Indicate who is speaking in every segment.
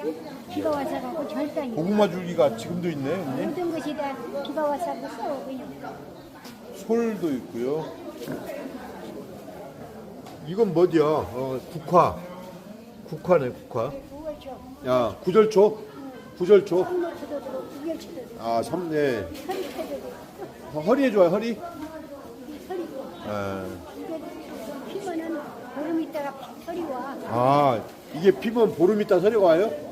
Speaker 1: 그냥 비가 와서 가고 절단이.
Speaker 2: 고구마 줄기가 지금도 있네, 언니.
Speaker 1: 모든 것이 다 비가 와서 하고 써 그냥.
Speaker 2: 솔도 있고요. 이건 뭐디야? 어, 국화. 국화네, 국화.
Speaker 1: 그거죠.
Speaker 2: 야, 구절초? 구절초?
Speaker 1: 한노트도 들어, 구결치도 들어,
Speaker 2: 아, 삼, 네.
Speaker 1: 허리패도 들어.
Speaker 2: 어, 허리에 좋아요, 허리?
Speaker 1: 서리고.
Speaker 2: 아,
Speaker 1: 이게 피면은 보름 있다가 서리 와.
Speaker 2: 아, 이게 피면 보름 있다 서리가 와요?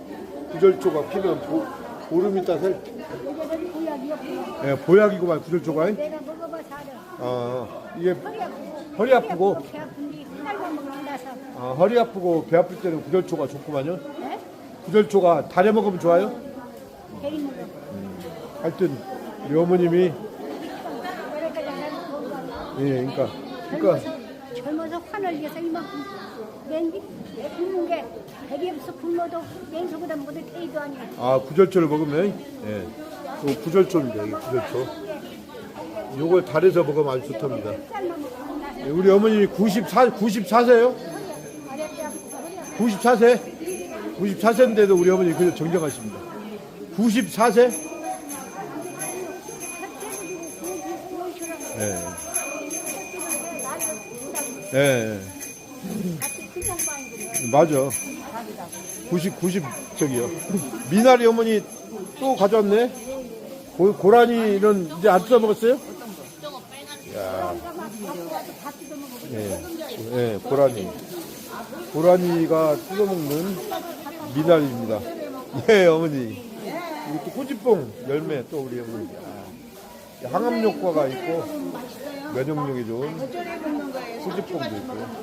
Speaker 2: 구절초가 피면 보, 보름 있다 서리.
Speaker 1: 여자들이 보약이었고
Speaker 2: 예, 보약이고만 구절초가.
Speaker 1: 내가 먹어봐서 알아.
Speaker 2: 아, 이게
Speaker 1: 허리 아프고.
Speaker 2: 허리 아프고.
Speaker 1: 배 아픈데.
Speaker 2: 아, 허리 아프고 배 아플 때는 구절초가 좋구만요.
Speaker 1: 네?
Speaker 2: 구절초가 달에 먹으면 좋아요?
Speaker 1: 대리 먹어.
Speaker 2: 하여튼 우리 어머님이
Speaker 1: 그러니까 나는 먹어.
Speaker 2: 예, 그러니까 그러니까
Speaker 1: 젊어서, 화를 위해서 이만큼 냉기 굶는 게 배기 없어 굶어도 냉소보다 먹어도 테이도 아니야.
Speaker 2: 아 구절초를 먹으면 예, 요 구절초입니다. 이게 구절초. 요걸 달에서 먹으면 아주 좋답니다. 예, 우리 어머님이 94 94세요?
Speaker 1: 아랫배 아프고 허리 아프고
Speaker 2: 94세? 94세인데도 우리 어머니 그저 정정하십니다. 94세? 예. 예. 맞아. 90, 90, 저기요. 미나리 어머니 또 가져왔네? 고, 고라니는 이제 안 뜯어 먹었어요? 야. 예, 예, 고라니. 고라니가 뜯어 먹는 미나리입니다. 예, 어머니. 이또 꼬지뽕 열매 또 우리 어머니. 아, 항암 효과가 있고 면역력이 좋은 꼬지뽕도 있고요.